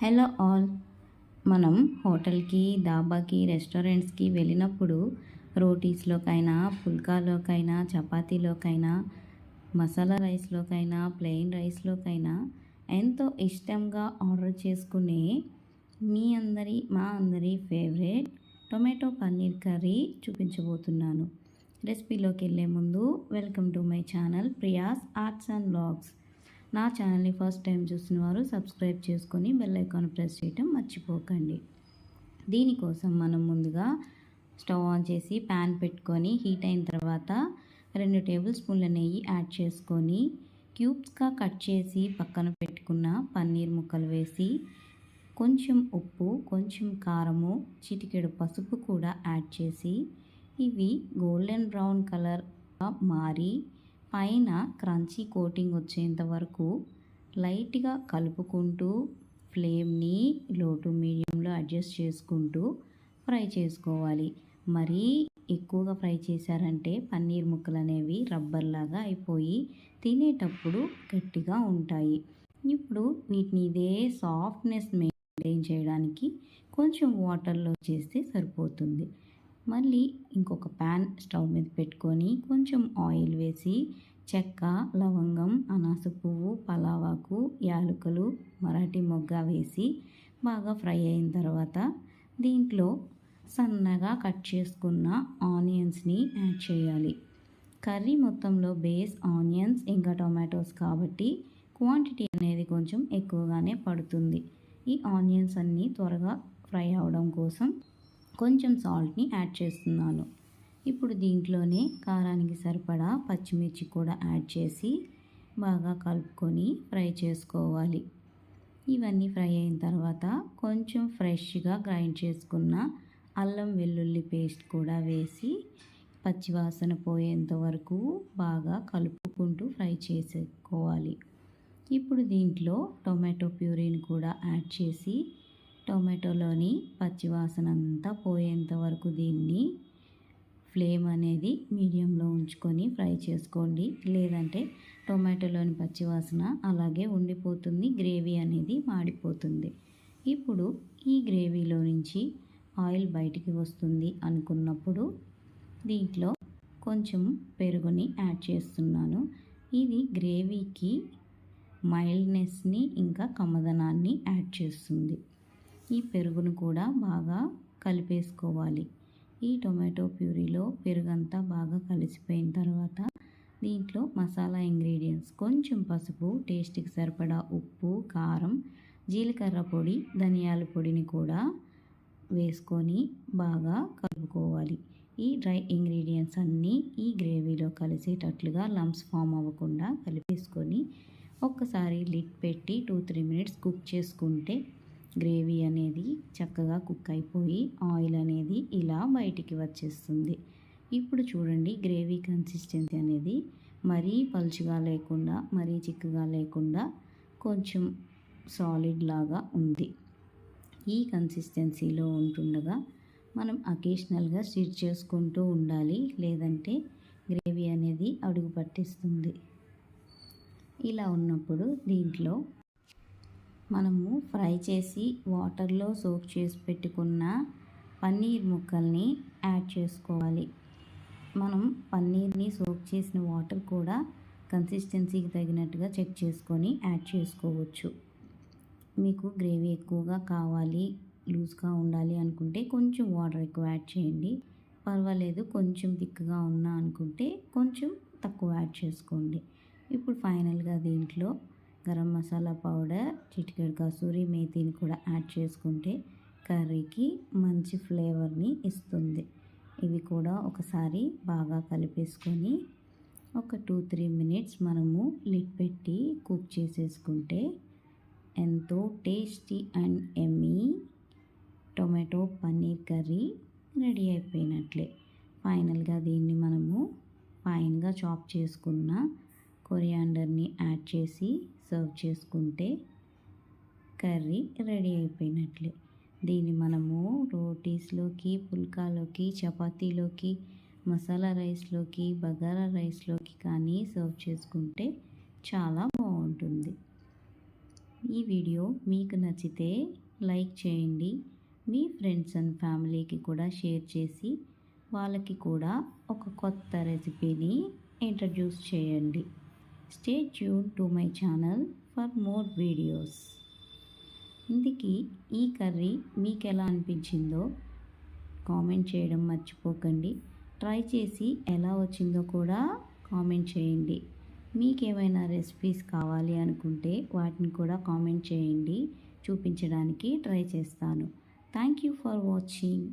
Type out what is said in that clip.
Hello all. మనం హోటల్కి దాబాకి రెస్టారెంట్స్కి వెళ్ళినప్పుడు రోటీస్లోకైనా పుల్కాలోకైనా చపాతీలోకైనా మసాలా రైస్లోకైనా ప్లెయిన్ రైస్లోకైనా ఎంతో ఇష్టంగా ఆర్డర్ చేసుకునే మీ అందరి మా అందరి ఫేవరెట్ టొమాటో పన్నీర్ కర్రీ చూపించబోతున్నాను. రెసిపీలోకి వెళ్ళే ముందు welcome to my channel Priya's arts and blogs. నా ఛానల్ని ఫస్ట్ టైం చూసిన వారు సబ్స్క్రైబ్ చేసుకొని బెల్ ఐకాన్ ప్రెస్ చేయటం మర్చిపోకండి. దీనికోసం మనం ముందుగా స్టవ్ ఆన్ చేసి ప్యాన్ పెట్టుకొని హీట్ అయిన తర్వాత రెండు టేబుల్ స్పూన్ల నెయ్యి యాడ్ చేసుకొని క్యూబ్స్గా కట్ చేసి పక్కన పెట్టుకున్న పన్నీర్ ముక్కలు వేసి కొంచెం ఉప్పు కొంచెం కారము చిటికెడు పసుపు కూడా యాడ్ చేసి ఇవి గోల్డెన్ బ్రౌన్ కలర్గా మారి పైన క్రంచీ కోటింగ్ వచ్చేంత వరకు లైట్గా కలుపుకుంటూ ఫ్లేమ్ని లో టు మీడియంలో అడ్జస్ట్ చేసుకుంటూ ఫ్రై చేసుకోవాలి. మరీ ఎక్కువగా ఫ్రై చేశారంటే పన్నీర్ ముక్కలు అనేవి రబ్బర్లాగా అయిపోయి తినేటప్పుడు గట్టిగా ఉంటాయి. ఇప్పుడు వీటిని ఇదే సాఫ్ట్నెస్ మెయింటైన్ చేయడానికి కొంచెం వాటర్లో చేస్తే సరిపోతుంది. మళ్ళీ ఇంకొక ప్యాన్ స్టవ్ మీద పెట్టుకొని కొంచెం ఆయిల్ వేసి చెక్క లవంగం అనాస పువ్వు పలావాకు యాలకులు మరాఠీ మొగ్గ వేసి బాగా ఫ్రై అయిన తర్వాత దీంట్లో సన్నగా కట్ చేసుకున్న ఆనియన్స్ని యాడ్ చేయాలి. కర్రీ మొత్తంలో బేస్ ఆనియన్స్ ఇంకా టొమాటోస్ కాబట్టి క్వాంటిటీ అనేది కొంచెం ఎక్కువగానే పడుతుంది. ఈ ఆనియన్స్ అన్నీ త్వరగా ఫ్రై అవడం కోసం కొంచెం సాల్ట్ని యాడ్ చేస్తున్నాను. ఇప్పుడు దీంట్లోనే కారానికి సరిపడా పచ్చిమిర్చి కూడా యాడ్ చేసి బాగా కలుపుకొని ఫ్రై చేసుకోవాలి. ఇవన్నీ ఫ్రై అయిన తర్వాత కొంచెం ఫ్రెష్గా గ్రైండ్ చేసుకున్న అల్లం వెల్లుల్లి పేస్ట్ కూడా వేసి పచ్చివాసన పోయేంత వరకు బాగా కలుపుకుంటూ ఫ్రై చేసుకోవాలి. ఇప్పుడు దీంట్లో టొమాటో ప్యూరీని కూడా యాడ్ చేసి టొమాటోలోని పచ్చివాసన అంతా పోయేంత వరకు దీన్ని ఫ్లేమ్ అనేది మీడియంలో ఉంచుకొని ఫ్రై చేసుకోండి. లేదంటే టొమాటోలోని పచ్చివాసన అలాగే ఉండిపోతుంది గ్రేవీ అనేది మాడిపోతుంది. ఇప్పుడు ఈ గ్రేవీలో నుంచి ఆయిల్ బయటికి వస్తుంది అనుకున్నప్పుడు దీంట్లో కొంచెం పెరుగుని యాడ్ చేస్తున్నాను. ఇది గ్రేవీకి మైల్డ్నెస్ని ఇంకా కమ్మదనాన్ని యాడ్ చేస్తుంది. ఈ పెరుగును కూడా బాగా కలిపేసుకోవాలి. ఈ టొమాటో ప్యూరీలో పెరుగంతా బాగా కలిసిపోయిన తర్వాత దీంట్లో మసాలా ఇంగ్రీడియంట్స్ కొంచెం పసుపు టేస్ట్కి సరిపడా ఉప్పు కారం జీలకర్ర పొడి ధనియాల పొడిని కూడా వేసుకొని బాగా కలుపుకోవాలి. ఈ డ్రై ఇంగ్రీడియంట్స్ అన్నీ ఈ గ్రేవీలో కలిసేటట్లుగా లంప్స్ ఫామ్ అవ్వకుండా కలిపేసుకొని ఒక్కసారి లిడ్ పెట్టి టూ త్రీ మినిట్స్ కుక్ చేసుకుంటే గ్రేవీ అనేది చక్కగా కుక్ అయిపోయి ఆయిల్ అనేది ఇలా బయటికి వచ్చేస్తుంది. ఇప్పుడు చూడండి గ్రేవీ కన్సిస్టెన్సీ అనేది మరీ పలుచుగా లేకుండా మరీ చిక్కగా లేకుండా కొంచెం సాలిడ్ లాగా ఉంది. ఈ కన్సిస్టెన్సీలో ఉంటుండగా మనం అకేషనల్గా స్టిచ్ చేసుకుంటూ ఉండాలి లేదంటే గ్రేవీ అనేది అడుగు పట్టిస్తుంది. ఇలా ఉన్నప్పుడు దీంట్లో మనము ఫ్రై చేసి వాటర్లో సోక్ చేసి పెట్టుకున్న పన్నీర్ ముక్కల్ని యాడ్ చేసుకోవాలి. మనం పన్నీర్ని సోక్ చేసిన వాటర్ కూడా కన్సిస్టెన్సీకి తగినట్టుగా చెక్ చేసుకొని యాడ్ చేసుకోవచ్చు. మీకు గ్రేవీ ఎక్కువగా కావాలి లూజ్గా ఉండాలి అనుకుంటే కొంచెం వాటర్ ఎక్కువ యాడ్ చేయండి. పర్వాలేదు కొంచెం థిక్గా ఉన్నా అనుకుంటే కొంచెం తక్కువ యాడ్ చేసుకోండి. ఇప్పుడు ఫైనల్గా దీంట్లో గరం మసాలా పౌడర్ చిటికెడు కసూరి మేతిని కూడా యాడ్ చేసుకుంటే కర్రీకి మంచి ఫ్లేవర్ని ఇస్తుంది. ఇవి కూడా ఒకసారి బాగా కలిపేసుకొని ఒక టూ త్రీ మినిట్స్ మనము లిడ్ పెట్టి కుక్ చేసేసుకుంటే ఎంతో tasty and yummy tomato paneer curry ready అయిపోయినట్లే. ఫైనల్గా దీన్ని మనము ఫైన్గా చాప్ చేసుకున్న కొరియాండర్ని యాడ్ చేసి సర్వ్ చేసుకుంటే కర్రీ రెడీ అయిపోయినట్లే. దీన్ని మనము రోటీస్లోకి పుల్కాలోకి చపాతీలోకి మసాలా రైస్లోకి బగారా రైస్లోకి కానీ సర్వ్ చేసుకుంటే చాలా బాగుంటుంది. ఈ వీడియో మీకు నచ్చితే లైక్ చేయండి. మీ ఫ్రెండ్స్ అండ్ ఫ్యామిలీకి కూడా షేర్ చేసి వాళ్ళకి కూడా ఒక కొత్త రెసిపీని ఇంట్రడ్యూస్ చేయండి. Stay tune to my channel for more videos ఇందుకీ ఈ కర్రీ మీకు ఎలా అనిపించిందో కామెంట్ చేయడం మర్చిపోకండి. ట్రై చేసి ఎలా వచ్చిందో కూడా కామెంట్ చేయండి. మీకు ఏమైనా రెసిపీస్ కావాలి అనుకుంటే వాటిని కూడా కామెంట్ చేయండి. చూపించడానికి ట్రై చేస్తాను. Thank you for watching.